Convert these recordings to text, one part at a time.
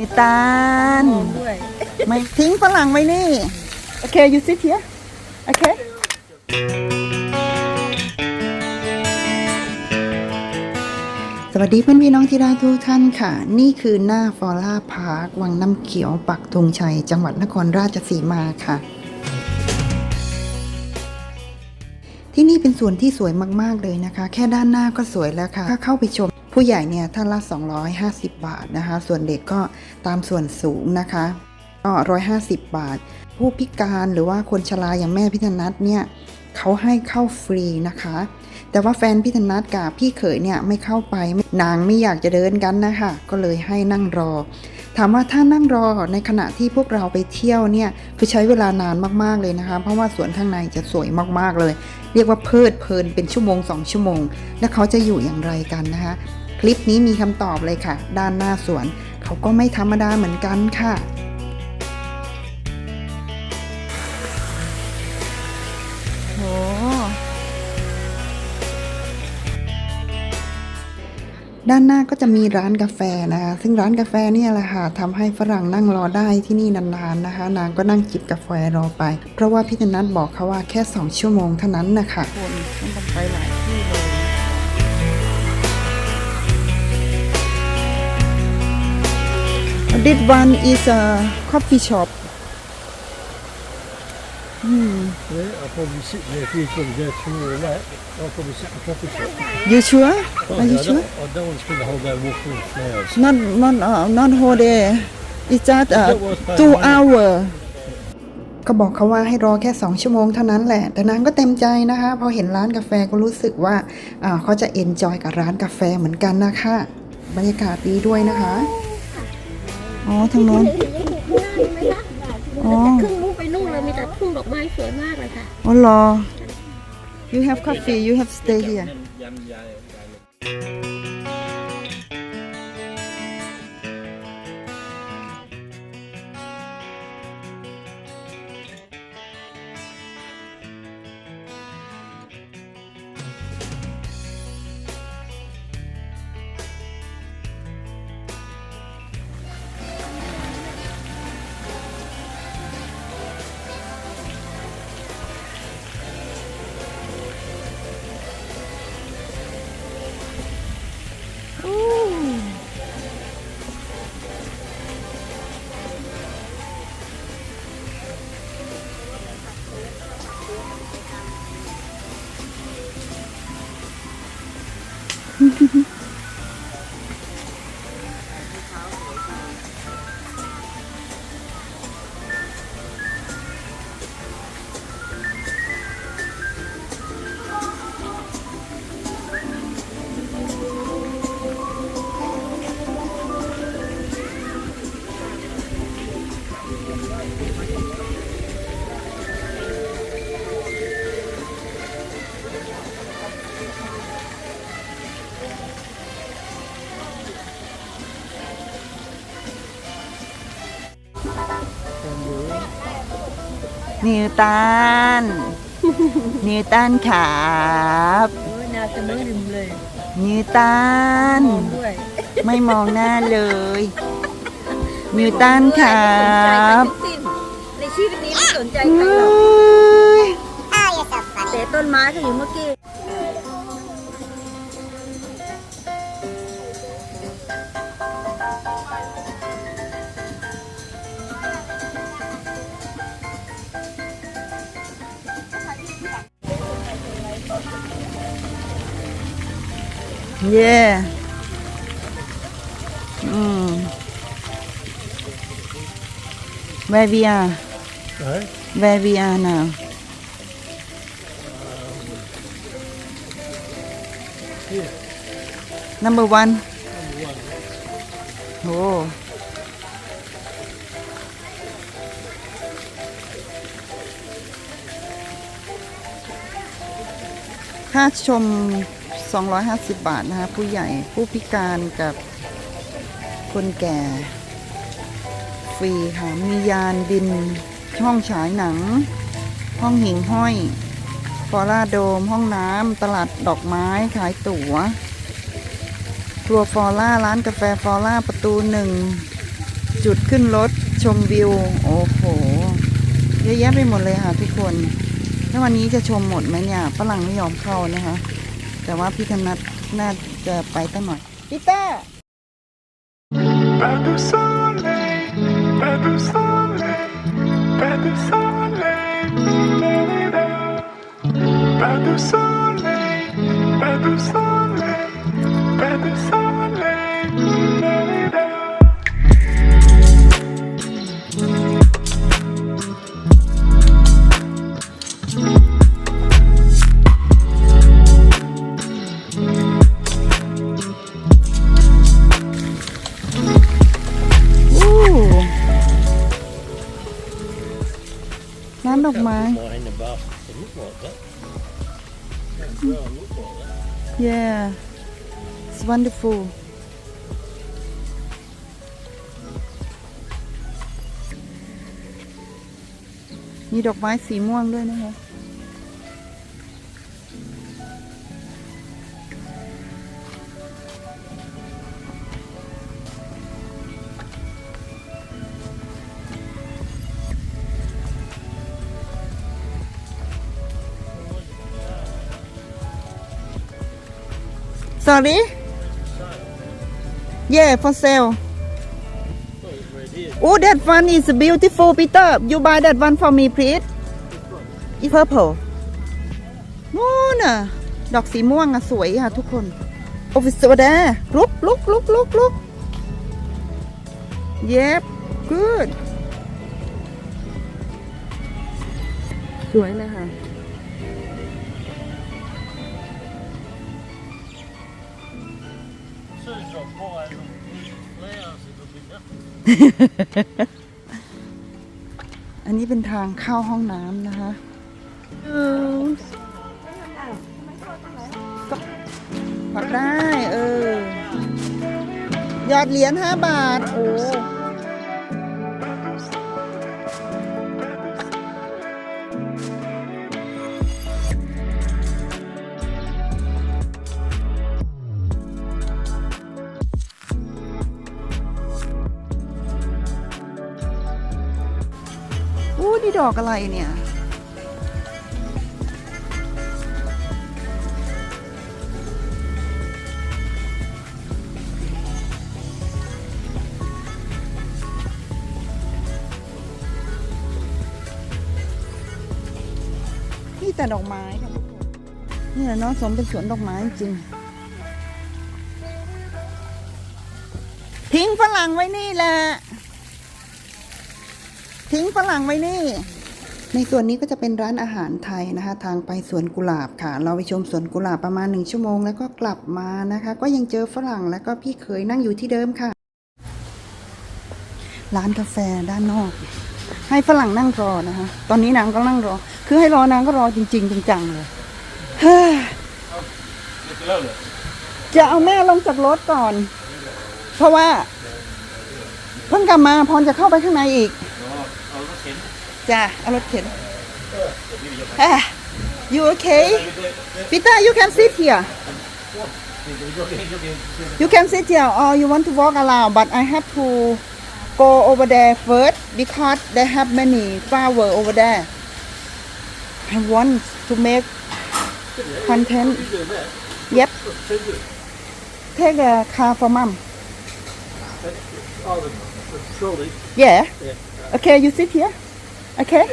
มีตาลด้วยไม่ทิ้งฝรั่งไว้นี่ โอเค you sit here โอเค สวัสดีเพื่อนพี่น้องที่รักทุกท่านค่ะ นี่คือหน้าฟอร่าพาร์ค วังน้ำเขียวปักธงชัย จังหวัดนครราชสีมาค่ะ ที่นี่เป็นส่วนที่สวยมาก ๆ เลยนะคะ แค่ด้านหน้าก็สวยแล้วค่ะ ถ้าเข้าไปชม ผู้ใหญ่เนี่ยท่านละ 250 บาทนะคะ ส่วนเด็กก็ตามส่วนสูงนะคะก็150 บาท ผู้พิการหรือว่าคนชราอย่างแม่พิธนัทเนี่ยเขาให้เข้าฟรีนะคะ แต่ว่าแฟนพิธนัทกับพี่เขยเนี่ยไม่เข้าไปนางไม่อยากจะเดินกันนะคะก็เลยให้นั่งรอ ถามว่าถ้านั่งรอในขณะที่พวกเราไปเที่ยวเนี่ยคือใช้เวลานานมากๆเลยนะคะ เพราะว่าสวนข้างในจะสวยมากๆเลย เรียกว่าเพลิดเพลินเป็นชั่วโมง 2 ชั่วโมง แล้วเขาจะอยู่อย่างไรกันนะคะ คลิปนี้มีคำตอบเลยค่ะ ด้านหน้าสวน เขาก็ไม่ธรรมดาเหมือนกันค่ะโหด้านหน้าก็จะมีร้านกาแฟนะคะ ซึ่งร้านกาแฟเนี่ยแหละค่ะทำให้ฝรั่งนั่งรอได้ที่นี่นานๆนะคะ นางก็นั่งจิบกาแฟรอไป เพราะว่าพี่ธนัทบอกเขาว่าแค่ 2 ชั่วโมงเท่านั้นนะคะคนต้องไปหลายที่เลย This one is a coffee shop. Hmm. Yeah, I'll probably sit there if you're probably there tomorrow night. I'll probably sit in the coffee shop. You sure? Oh, Are you I, sure? don't, I don't want to spend the whole day walking with flowers. Not not uh, not whole day. It's just uh, That was fine. two hour. ก็บอกเขาว่าให้รอแค่ 2 ชั่วโมงเท่านั้นแหละ แต่นางก็เต็มใจนะคะ พอเห็นร้านกาแฟก็รู้สึกว่าอ่าเขาจะเอนจอยกับร้านกาแฟเหมือนกันนะคะ บรรยากาศดีด้วยนะคะ อ๋อทางโน้นเห็นยังถูกข้างหน้าไหมคะอ๋อจะขึ้นมุกไปนู่นเลยมีแต่ทุ่งดอกไม้สวยมากเลยค่ะอ๋อเหรอ you have coffee you have stay here นิวตัน นิวตันครับโอ้ยนาจะมือริมเลยนิวตัน มองด้วยไม่มองหน้าเลย นิวตันครับในชีวิตนี้ไม่สนใจใครเฮ้หรอกยแต่ต้นไม้ก็อยู่เมื่อกี้ เย่อืม where we are Right? where we are now number one โอ้ค่าชม 250 บาทนะคะผู้ใหญ่ผู้พิการกับคนแก่ ฟรีค่ะ มียานบิน ห้องฉายหนัง ห้องหิงห้อย ฟอร่าโดม ห้องน้ำตลาดดอกไม้ขายตั๋ว ครัวฟอร่า ร้านกาแฟฟอร่า ประตูหนึ่ง จุดขึ้นรถ ชมวิว โอ้โห เยอะแยะไปหมดเลยค่ะทุกคนถ้าวันนี้จะชมหมดไหมเนี่ยฝรั่งไม่ยอมเข้านะคะ แต่ว่าพี่ธนัทน่าจะไปตั้งหน่อยพีเตอร์ Pas de soleil, pas de soleil, pas de soleil, la-la-la. pas de soleil, pas de soleil, pas de soleil, like that. yeah it's wonderful มีดอกไม้สีม่วงด้วยนะคะ sorry yeah for sale oh that one is beautiful Peter you buy that one for me please it's purple นู่นน่ะ ดอกสีม่วงอะสวยค่ะทุกคน โอฟิสวดาลุกลุกลุกลุกลุก yep good สวยเลยค่ะ อันนี้เป็นทางเข้าห้องน้ำนะคะก็ปักได้ เออ หยอดเหรียญห้าบาท โอ้ ดอกอะไรเนี่ยนี่แต่ดอกไม้ค่ะทุกคนนี่แหละเนาะสมเป็นสวนดอกไม้จริงทิ้งฝรั่งไว้นี่แหละ ทิ้งฝรั่งไว้นี่ ในส่วนนี้ก็จะเป็นร้านอาหารไทยนะคะ ทางไปสวนกุหลาบค่ะ เราไปชมสวนกุหลาบประมาณหนึ่งชั่วโมงแล้วก็กลับมานะคะ ก็ยังเจอฝรั่งแล้วก็พี่เคยนั่งอยู่ที่เดิมค่ะ ร้านกาแฟด้านนอก ให้ฝรั่งนั่งรอนะคะ ตอนนี้นางก็นั่งรอ คือให้รอนางก็รอจริงๆจังๆเลยเฮ้ยจะเอาแม่ลงจากรถก่อน เพราะว่าเพิ่งกลับมาพรจะเข้าไปข้างในอีก จ้ะเอารถเข็นอ่ะ you okay Peter you can sit here you can sit here or you want to walk around but I have to go over there first because they have many flower over there I want to make content yep take a car for mom Oh, the, the trolley. yeah Okay you sit here okay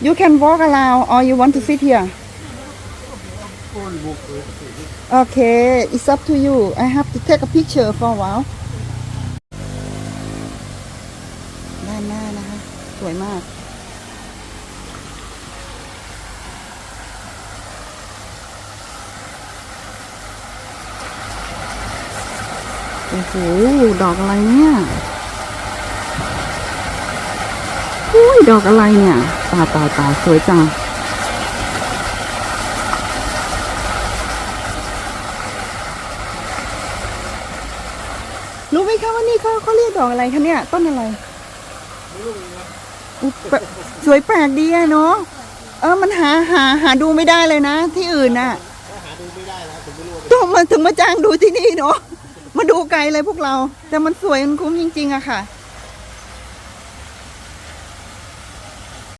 you can walk around or you want to sit here Okay, it's up to you. I have to take a picture for a while. ด้านหน้านะคะ สวยมาก โอ้โห ดอกอะไรเนี่ย อุ้ ยดอกอะไรเนี่ย ตายตายตายสวยจัง รู้ไหมคะว่านี่เขาเขาเรียกดอกอะไรคะเนี่ย ต้นอะไรอุ๊ยแปลกสวยแปลกดีอะเนาะ เออ มันหาหาหาดูไม่ได้เลยนะ ที่อื่นน่ะหาดูไม่ได้นะถึงไม่รู้ถึงมาถึงมาจ้างดูที่นี่เนาะ มาดูไกลเลยพวกเรา แต่มันสวยมันคุ้มจริง ๆอะค่ะ